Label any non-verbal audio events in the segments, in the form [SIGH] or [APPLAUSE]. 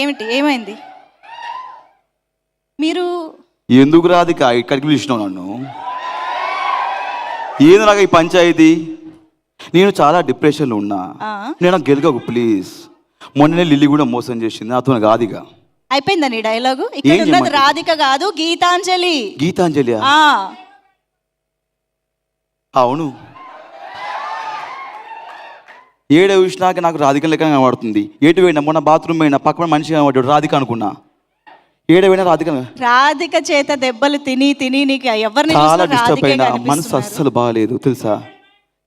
ఏమిటి? ఏమైంది? మీరు ఎందుకు రాధిక ఇక్కడికి పిలిచినావు నన్ను. ఏంది నాకు ఈ పంచాయతీ? నేను చాలా డిప్రెషన్లో ఉన్నా. నేను గెలగకు ప్లీజ్ మొన్ననే లిల్లీ కూడా మోసం చేసింది. నాతో అయిపోయిందా నీ డైలాగు ఇక్కడ ఉన్నది? రాధిక కాదు గీతాంజలి. గీతాంజలి అవును. ఏడే చూసినాక నాకు రాధిక లెక్క కనబడుతుంది. ఏటు పోయినా మొన్న బాత్రూమ్ పోయినా పక్కన మనిషి కనబడ్డాడు రాధిక అనుకున్నా. ఏడే పోయినా రాధిక రాధిక చేత దెబ్బలు తిని తిని నీకు ఎవరిని చాలా డిస్టర్బ్ అయినా మనసు. అస్సలు బాగాలేదు తెలుసా?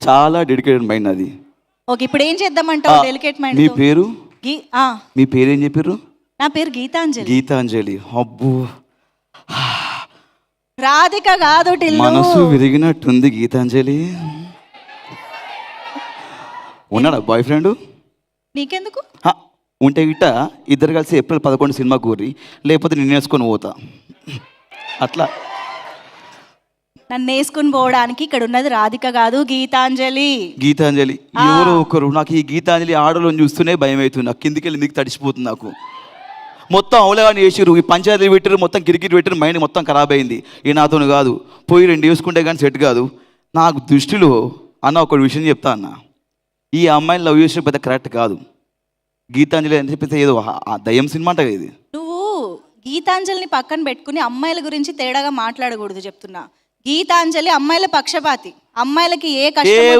చాలా డెడికేటెడ్ మైండ్ అది. ఓకే ఇప్పుడు ఏం చేద్దామంటావు? డెలికేట్ మైండ్ మీ పేరు? మీ పేరు ఏం చెప్పారు నా పేరు గీతాంజలి. గీతాంజలి. అబ్బో. రాధిక కాదు మనసు విరిగినట్టుంది గీతాంజలి. ఉన్నాడా బాయ్ ఫ్రెండ్ నీకెందుకు? ఉంటే గిట్ట ఇద్దరు కలిసి ఏప్రిల్ పదకొండు సినిమా కూరి లేకపోతే నేను వేసుకొని పోతా. అట్లా. నన్ను వేసుకుని పోవడానికి ఇక్కడ ఉన్నది రాధిక కాదు గీతాంజలి. గీతాంజలి. ఎవరో ఒకరు. నాకు ఈ గీతాంజలి ఆడలోని చూస్తూనే భయం అవుతుంది నాకు కిందికి వెళ్ళి దిక్కు తడిసిపోతుంది నాకు. మొత్తం అవలగాని చేసిరు ఈ పంచాయతీ పెట్టిరు మొత్తం కిరికిరి పెట్టిరు మైండ్ మొత్తం ఖరాబ్ అయింది. ఈ నాతో కాదు. పోయి రెండు వేసుకుంటే కానీ సెట్ కాదు. నాకు దృష్టిలో అన్న ఒక విషయం చెప్తా అన్న. ఈ అమ్మాయిని లవ్ చేసిన పెద్ద కరెక్ట్ కాదు. గీతాంజలి అని చెప్పేసి ఏదో దయ్యం సినిమా అంట ఇది. నువ్వు గీతాంజలిని పక్కన పెట్టుకుని అమ్మాయిల గురించి తేడాగా మాట్లాడకూడదు చెప్తున్నా. గీతాంజలి అమ్మాయిల పక్షపాతి. అమ్మాయిలకి ఏ ఏ.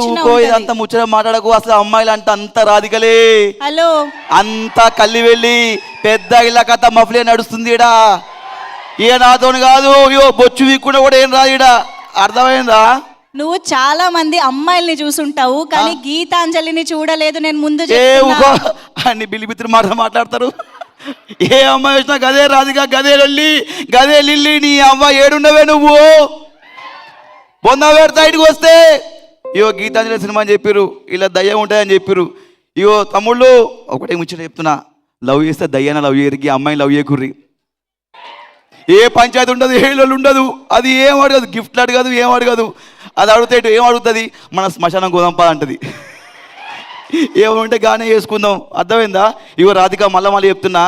ఇదంతా ముచ్చట మాట్లాడకు అసలు అమ్మాయిలు అంట అంత రాధికలే. హలో. అంతా కల్లి వెళ్ళి పెద్ద ఇలా కథ మఫ్లే నడుస్తుంది ఈడ. ఈడ నాతోని కాదు అయ్యో బొచ్చు వీక్కుండా కూడా ఏం రాదు ఈడ. అర్థమైందా? నువ్వు చాలా మంది అమ్మాయిల్ని చూసుంటావు కానీ గీతాంజలిని చూడలేదు నేను ముందు అన్ని బిల్లిబిత్తులు మాట మాట్లాడతారు. ఏ అమ్మాయి వచ్చినా గదే రాధిక గదే లొల్లి గదే లిల్లి నీ అమ్మ ఏడున్నవే నువ్వు. బొంద పెడతా ఇటుకు వస్తే. ఇగో గీతాంజలి సినిమా అని చెప్పిర్రు ఇలా దయ్యం ఉంటాయని చెప్పిర్రు. ఇగో తమ్ముళ్ళు ఒకటే ముచ్చట చెప్తున్నా. లవ్ చేస్తే దయ్యాన లవ్ చేయరికి అమ్మాయిని లవ్ చేయకుర్రి. ఏ పంచాయతీ ఉండదు ఏ లొల్లి ఉండదు. అది ఏం అడగదు గిఫ్ట్లు అడగదు ఏం అడగదు అది అడిగితే ఏం అడుగుతుంది? మన శ్మశానం గోదంపా అంటది. [LAUGHS] ఏమంటే గానే చేసుకుందాం. అర్థమైందా? ఇగో రాధిక మళ్ళా మళ్ళీ చెప్తున్నా.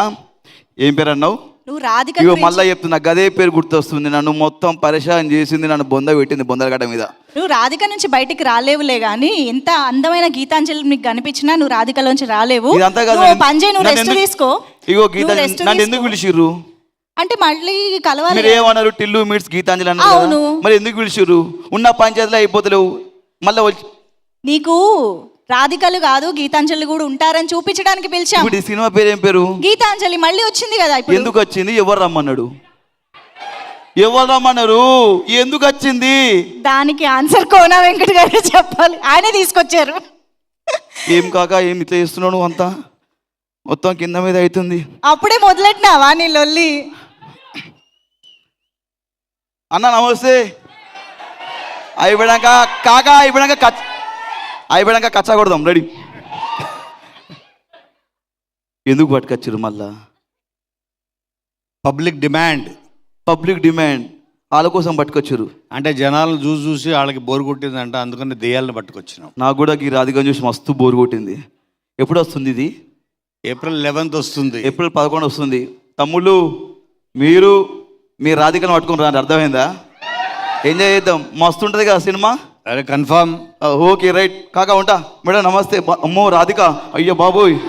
ఏం పేరు అన్నావు? నువ్వు రాధిక ఇగో మళ్ళా చెప్తున్నా. గదే పేరు గుర్తొస్తుంది. నన్ను మొత్తం పరిశాన్ చేసింది నన్ను బొంద పెట్టింది బొందలగడ్డ మీద. నువ్వు రాధిక నుంచి బయటికి రాలేవులే గానీ ఎంత అందమైన గీతాంజలి నీకు కనిపించినా నువ్వు రాధికలోంచి రాలేవు. కాదు నువ్వు రెస్ట్ తీసుకో. ఇగో గీత నన్ను. ఎందుకు పిలిచిర్రు? అంటే మళ్ళీ కలవాలి మీరు ఏమన్నారు? టిల్లు మీట్స్ గీతాంజలి అన్నారు అవును. మరి ఎందుకు పిలిచిర్రు? ఉన్న పంచాయతీలో అయిపోతలేవు. మళ్ళీ వచ్చి నీకు రాధికలు కాదు గీతాంజలి కూడా ఉంటారని చూపించడానికి పిలిచాం. ఇప్పుడు ఈ సినిమా పేరు ఏం పేరు? గీతాంజలి మళ్ళీ వచ్చింది కదా ఇప్పుడు. ఎందుకు వచ్చింది? ఎవరు రమ్మన్నాడు ఎవరు రమ్మన్నారు? ఎందుకు వచ్చింది? దానికి ఆన్సర్ కోన వెంకట గారు చెప్పాలి. ఆయనే తీసుకొచ్చారు. ఏం కాక ఏం ఇట్లా చేస్తున్నావు నువ్వు అంతా? మొత్తం కింద మీద అవుతుంది. అప్పుడే మొదలెట్టినావా నీ లొల్లి? అన్న నమస్తే. అయిపోయాక కాక అయిపోయాక కచ్ అయిపోయాక కచ్చా కొడదాం రెడీ. ఎందుకు పట్టుకొచ్చారు మళ్ళా? Public demand. Public demand. వాళ్ళ కోసం పట్టుకొచ్చారు అంటే జనాలను చూసి చూసి వాళ్ళకి బోరు కొట్టిందంట అందుకని దెయ్యాలను పట్టుకొచ్చినాం. నాకు కూడా ఈ రాధికం చూసి మస్తు బోరు కొట్టింది. ఎప్పుడు వస్తుంది ఇది? ఏప్రిల్ లెవెన్త్ వస్తుంది. ఏప్రిల్ పదకొండు వస్తుంది. తమ్ముళ్ళు మీరు మీ రాధికను పట్టుకుని రాండి అర్థమైందా? ఎంజాయ్ చేద్దాం. మస్తు ఉంటుంది కదా సినిమా? అరే కన్ఫామ్. Okay right. కాకా ఉంటా. మేడం నమస్తే. అమ్మో రాధిక. అయ్యో బాబోయ్.